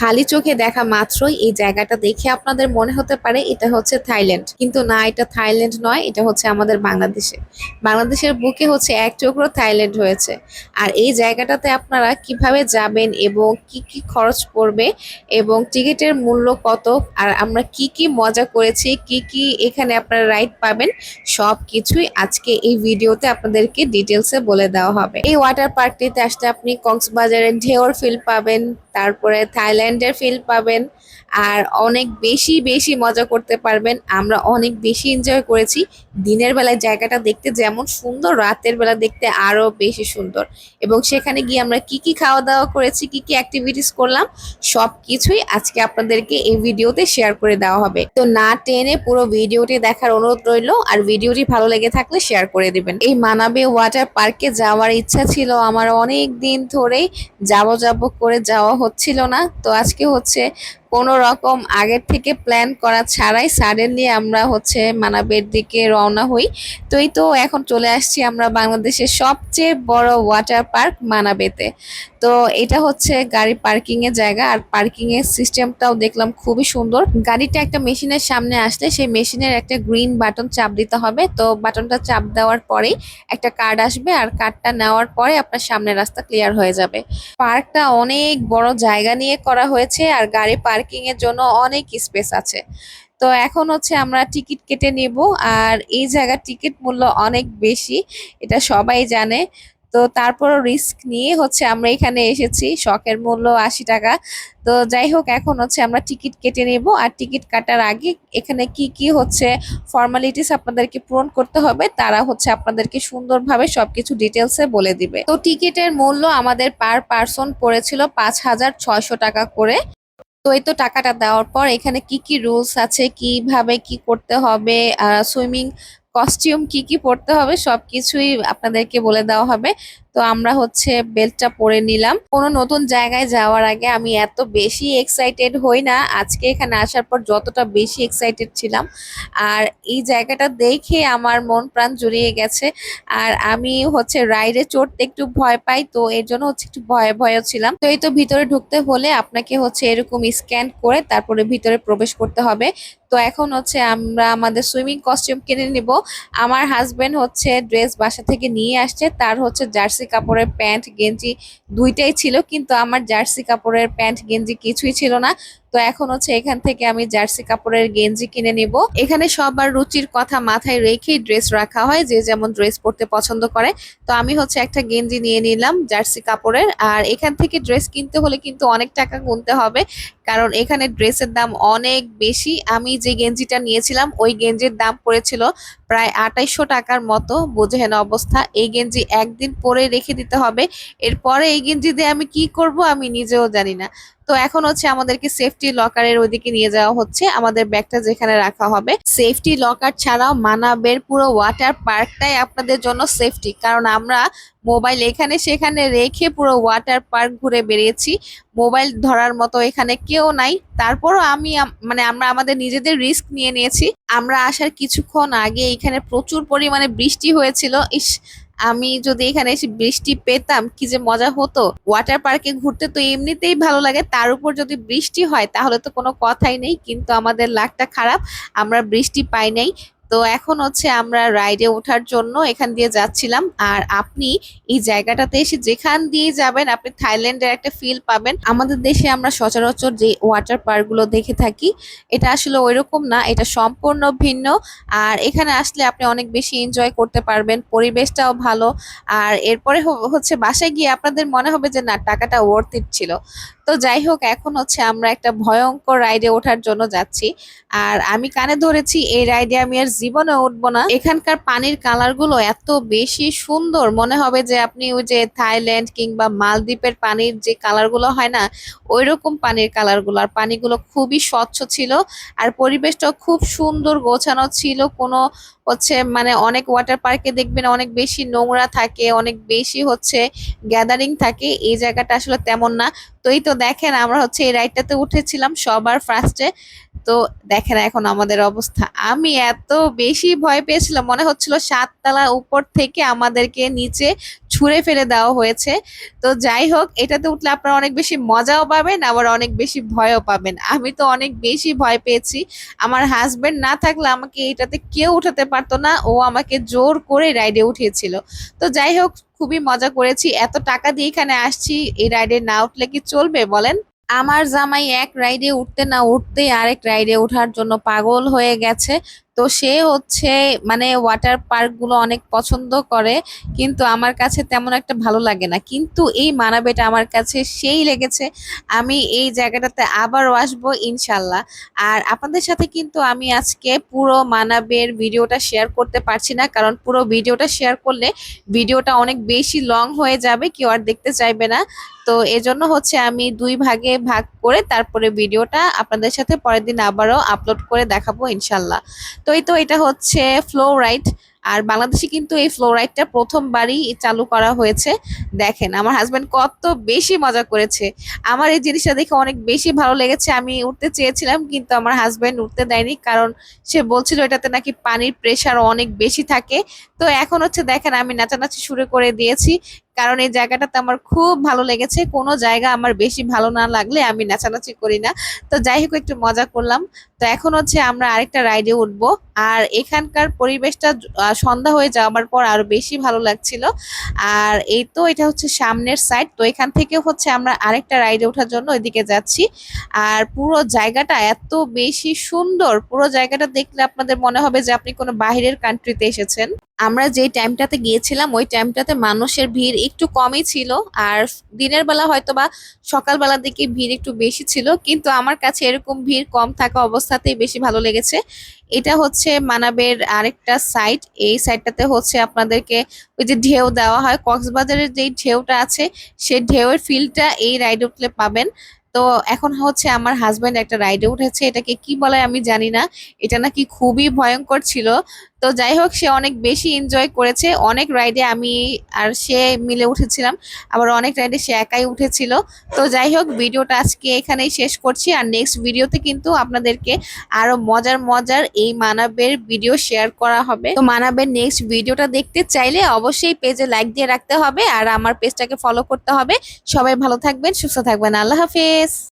খালি চোখে দেখা মাত্রই এই জায়গাটা দেখে আপনাদের মনে হতে পারে এটা হচ্ছে থাইল্যান্ড। কিন্তু না, এটা থাইল্যান্ড নয়, এটা হচ্ছে আমাদের বাংলাদেশে। বাংলাদেশের বুকে হচ্ছে এক চক্র থাইল্যান্ড হয়েছে। আর এই জায়গাটাতে আপনারা কীভাবে যাবেন এবং কি কি খরচ পড়বে এবং টিকিটের মূল্য কত, আর আমরা কি কি মজা করেছি, কি কি এখানে আপনারা রাইড পাবেন সব কিছুই আজকে এই ভিডিওতে আপনাদেরকে ডিটেলসে বলে দেওয়া হবে। এই ওয়াটার পার্কটিতে আসলে আপনি কক্সবাজারের ঢেউর ফিল পাবেন, তারপরে থাইল্যান্ডের ফিল পাবেন আর অনেক বেশি বেশি মজা করতে পারবেন। আমরা অনেক বেশি এনজয় করেছি। দিনের বেলায় জায়গাটা দেখতে যেমন সুন্দর, রাতের বেলা দেখতে আরও বেশি সুন্দর। এবং সেখানে গিয়ে আমরা কি কি খাওয়া দাওয়া করেছি, কি কি অ্যাক্টিভিটিস করলাম সব কিছুই আজকে আপনাদেরকে এই ভিডিওতে শেয়ার করে দেওয়া হবে। তো না টেনে পুরো ভিডিওটি দেখার অনুরোধ রইল আর ভিডিওটি ভালো লেগে থাকলে শেয়ার করে দিবেন। এই মানাবে ওয়াটার পার্কে যাওয়ার ইচ্ছা ছিল আমার অনেক দিন ধরেই। যাব যাব করে যাওয়া হচ্ছিল না। তো আজকে হচ্ছে কোনো রকম আগের থেকে প্ল্যান করা ছাড়াই সাডেনলি আমরা হচ্ছে মানাবের দিকে রওনা হই। তো এই তো এখন চলে আসছি আমরা বাংলাদেশের সবচেয়ে বড় ওয়াটার পার্ক মানাবেতে। তো এটা হচ্ছে গাড়ি পার্কিং এর জায়গা আর পার্কিং এর সিস্টেমটাও দেখলাম খুবই সুন্দর। গাড়িটা একটা মেশিনের সামনে আসলে সেই মেশিনের একটা গ্রিন বাটন চাপ দিতে হবে। তো বাটনটা চাপ দেওয়ার পরেই একটা কার্ড আসবে আর কার্ডটা নেওয়ার পরে আপনার সামনের রাস্তা ক্লিয়ার হয়ে যাবে। পার্কটা অনেক বড় জায়গা নিয়ে করা হয়েছে আর গাড়ি পার্কিং এর জন্য অনেক স্পেস আছে। তো এখন হচ্ছে আমরা টিকিট কেটে নেব আর এই জায়গার টিকিট মূল্য অনেক বেশি, এটা সবাই জানে। তো তারপরও রিস্ক নিয়ে হচ্ছে আমরা এখানে এসেছি, শখের মূল্য আশি টাকা। তো যাই হোক, এখন হচ্ছে আমরা টিকিট কেটে নেব আর টিকিট কাটার আগে এখানে কি কি হচ্ছে ফর্মালিটিস আপনাদেরকে পূরণ করতে হবে, তারা হচ্ছে আপনাদেরকে সুন্দরভাবে সবকিছু ডিটেলসে বলে দিবে। তো টিকিটের মূল্য আমাদের পার পার্সন পড়েছিল পাঁচ হাজার ছয়শো টাকা করে। তো এই তো টাকাটা দেওয়ার পর এখানে কি কি রুলস আছে, কীভাবে কি করতে হবে সুইমিং কস্টিউম কি কি পড়তে হবে সবকিছুই আপনাদেরকে বলে দেওয়া হবে। তো আমরা হচ্ছে বেল্টটা পরে নিলাম। কোনো নতুন জায়গায় যাওয়ার আগে আমি এত বেশি এক্সাইটেড হই না। আজকে এখানে আসার পর যতটা বেশি এক্সাইটেড ছিলাম। আর এই জায়গাটা দেখে আমার মন প্রাণ জুড়িয়ে গেছে। আর আমি হচ্ছে রাইডে চড়তে একটু ভয় পাই, তো এর জন্য হচ্ছে একটু ভয়ে ভয়ও ছিলাম। তো এই তো ভিতরে ঢুকতে হলে আপনাকে হচ্ছে এরকম স্ক্যান করে তারপরে ভিতরে প্রবেশ করতে হবে। তো এখন হচ্ছে আমরা আমাদের সুইমিং কস্টিউম কিনে নিব। আমার হাজবেন্ড হচ্ছে ড্রেস বাসা থেকে নিয়ে আসছে, তার হচ্ছে জার্সি কাপড়ের প্যান্ট গেঞ্জি দুইটাই ছিল কিন্তু আমার জার্সি কাপড়ের প্যান্ট গেঞ্জি কিছুই ছিল না। তো এখন হচ্ছে এখান থেকে আমি জার্সি কাপড়ের গেঞ্জি কিনে নিব। এখানে সবার রুচির কথা মাথায় রেখেই ড্রেস রাখা হয়, যে যেমন ড্রেস পরতে পছন্দ করে। তো আমি হচ্ছে একটা গেঞ্জি নিয়ে নিলাম জার্সি কাপড়ের। আর এখান থেকে ড্রেস কিনতে হলে কিন্তু অনেক টাকা গুনতে হবে, কারণ এখানে ড্রেসের দাম অনেক বেশি। আমি যে গেঞ্জিটা নিয়েছিলাম, ওই গেঞ্জির দাম পড়েছিল প্রায় আঠাইশশো টাকার মতো। বোঝেন অবস্থা। এই গেঞ্জি একদিন পরে রেখে দিতে হবে। এরপরে এই গেঞ্জি দিয়ে আমি কি করব আমি নিজেও জানি না। তো এখন হচ্ছে আমাদেরকে সেফটি লকারের ওইদিকে নিয়ে যাওয়া হচ্ছে। আমাদের ব্যাগটা যেখানে রাখা হবে। সেফটি লকার ছাড়াও মানাবের পুরো ওয়াটার পার্কটাই আপনাদের জন্য সেফটি কারণ আমরা মোবাইল এখানে সেখানে রেখে পুরো ওয়াটার পার্ক ঘুরে বেরিয়েছি। মোবাইল ধরার মতো এখানে কেউ নাই। তারপরও আমি মানে আমরা আমাদের নিজেদের রিস্ক নিয়ে নিয়েছি। আমরা আসার কিছুক্ষণ আগে এখানে প্রচুর পরিমাণে বৃষ্টি হয়েছিল। ইস আমি যদি এখানে এসে বৃষ্টি পেতাম, কি যে মজা হতো। ওয়াটার পার্কে ঘুরতে তো এমনিতেই ভালো লাগে, তার উপর যদি বৃষ্টি হয়, তাহলে তো কোনো কথাই নেই, কিন্তু আমাদের লাকটা খারাপ, আমরা বৃষ্টি পাই নাই। তো এখন হচ্ছে আমরা রাইডে ওঠার জন্য এখান দিয়ে যাচ্ছিলাম। আর আপনি এই জায়গাটাতে এসে যেখান দিয়ে যাবেন, আপনি থাইল্যান্ডের একটা ফিল পাবেন। আমাদের দেশে আমরা সচরাচর যে ওয়াটার পার্কগুলো দেখে থাকি, এটা আসলে ওইরকম না, এটা সম্পূর্ণ ভিন্ন। আর এখানে আসলে আপনি অনেক বেশি এনজয় করতে পারবেন, পরিবেশটাও ভালো। আর এরপরে হচ্ছে বাসায় গিয়ে আপনাদের মনে হবে যে না, টাকাটা ওয়ার্থ ইট ছিল। তো যাই হোক, এখন হচ্ছে আমরা একটা ভয়ঙ্কর রাইডে ওঠার জন্য যাচ্ছি। আর আমি কানে ধরেছি, এই রাইডে আমি আর জীবনে উঠবো না। এখানকার পানির কালারগুলো এত বেশি সুন্দর। মনে হবে যে আপনি ওই যে থাইল্যান্ড কিংবা মালদ্বীপের পানির যে কালারগুলো হয় না ওই রকম পানির কালারগুলো। আর পানিগুলো খুবই স্বচ্ছ ছিল আর পরিবেশটাও খুব সুন্দর গোছানো ছিল। কোনো হচ্ছে মানে অনেক ওয়াটার পার্কে দেখবেন অনেক বেশি নোংরা থাকে, অনেক বেশি হচ্ছে গ্যাদারিং থাকে। এই জায়গাটা আসলে তেমন না। তো এই তো দেখেন, আমরা হচ্ছে এই রাইডটাতে উঠেছিলাম সবার ফার্স্টে তো দেখেন এখন আমাদের অবস্থা। আমি এত বেশি ভয় পেয়েছিলাম, মনে হচ্ছিল সাততলা উপর থেকে আমাদেরকে নিচে ছুঁড়ে ফেলে দেওয়া হয়েছে। তো যাই হোক, এটাতে উঠলে আপনারা অনেক বেশি মজাও পাবেন, আবার অনেক বেশি ভয়ও পাবেন। আমি তো অনেক বেশি ভয় পেয়েছি। আমার হাজবেন্ড না থাকলে আমাকে এটাতে কেউ উঠাতে পারতো না, ও আমাকে জোর করে রাইডে উঠিয়েছিল। তো যাই হোক, খুবই মজা করেছি। এত টাকা দিয়ে এখানে আসছি, এই রাইডে না উঠলে কি চলবে বলেন? আমার জামাই এক রাইডে উঠতে না উঠতে আরেক রাইডে ওঠার জন্য পাগল হয়ে গেছে। তো সে হচ্ছে মানে ওয়াটার পার্কগুলো অনেক পছন্দ করে, কিন্তু আমার কাছে তেমন একটা ভালো লাগে না। কিন্তু এই মানাবেটা আমার কাছে সেই লেগেছে, আমি এই জায়গাটাতে আবারও আসব ইনশাল্লাহ। আর আপনাদের সাথে কিন্তু আমি আজকে পুরো মানাবের ভিডিওটা শেয়ার করতে পারছি না, কারণ পুরো ভিডিওটা শেয়ার করলে ভিডিওটা অনেক বেশি লং হয়ে যাবে, কেউ আর দেখতে চাইবে না। তো এজন্য হচ্ছে আমি দুই ভাগে ভাগ করে তারপরে ভিডিওটা আপনাদের সাথে পরের দিন আবারও আপলোড করে দেখাবো ইনশাল্লাহ। তো এই তো এটা হচ্ছে ফ্লো রাইড আর বাংলাদেশে কিন্তু এই ফ্লো রাইডটা প্রথমবারই চালু করা হয়েছে। দেখেন, আমার হাজব্যান্ড কত বেশি মজা করেছে। আমার এই জিনিসটা দেখে অনেক বেশি ভালো লেগেছে। আমি উঠতে চেয়েছিলাম, কিন্তু আমার হাজবেন্ড উঠতে দেয়নি, কারণ সে বলছিল এটাতে নাকি পানির প্রেশার অনেক বেশি থাকে। তো এখন হচ্ছে দেখেন, আমি নাচানাচি শুরু করে দিয়েছি। কারণ এই জায়গাটাতে আমার খুব ভালো লেগেছে। কোনো জায়গা আমার বেশি ভালো না লাগলে আমি নাচানাচি করি না। তো যাই হোক, একটু মজা করলাম। তো এখন হচ্ছে আমরা আরেকটা রাইডে উঠবো। আর এখানকার পরিবেশটা সন্ধ্যা হয়ে যাওয়ার পর আরও বেশি ভালো লাগছিল। আর এই তো এটা হচ্ছে সামনের সাইড। তো এখান থেকে হচ্ছে আমরা আরেকটা রাইডে ওঠার জন্য ওইদিকে যাচ্ছি। আর পুরো জায়গাটা এত বেশি সুন্দর। পুরো জায়গাটা দেখলে আপনাদের মনে হবে যে আপনি কোনো বাইরের কান্ট্রিতে এসেছেন। আমরা যে টাইমটাতে গিয়েছিলাম, ওই টাইমটাতে মানুষের ভিড় একটু কমই ছিল আর দিনের বেলা হয়তো বা সকালবেলার দিকে ভিড় একটু বেশি ছিল, কিন্তু আমার কাছে এরকম ভিড় কম থাকা অবস্থাতেই বেশি ভালো লেগেছে। এটা হচ্ছে মানাবের আরেকটা সাইট এই সাইডটাতে হচ্ছে আপনাদেরকে ওই যে ঢেউ দেওয়া হয়, কক্সবাজারের যেই ঢেউটা আছে সেই ঢেউয়ের ফিলটা এই রাইড উঠলে পাবেন। তো এখন হচ্ছে আমার হাজব্যান্ড একটা রাইডে উঠেছে, এটাকে কি বলে আমি জানি না, এটা নাকি খুবই ভয়ঙ্কর ছিল। তো যাই হোক, সে অনেক বেশি এনজয় করেছে। অনেক রাইডে আমি আর সে মিলে উঠেছিলাম। আবার অনেক রাইডে সে একাই উঠেছিল। তো যাই হোক, ভিডিওটা আজকে এখানেই শেষ করছি। আর নেক্সট ভিডিওতে কিন্তু আপনাদেরকে আরও মজার মজার এই মানাবের ভিডিও শেয়ার করা হবে। তো মানাবের নেক্সট ভিডিওটা দেখতে চাইলে অবশ্যই পেজে লাইক দিয়ে রাখতে হবে। আর আমার পেজটাকে ফলো করতে হবে। সবাই ভালো থাকবেন, সুস্থ থাকবেন। আল্লাহ হাফেজ।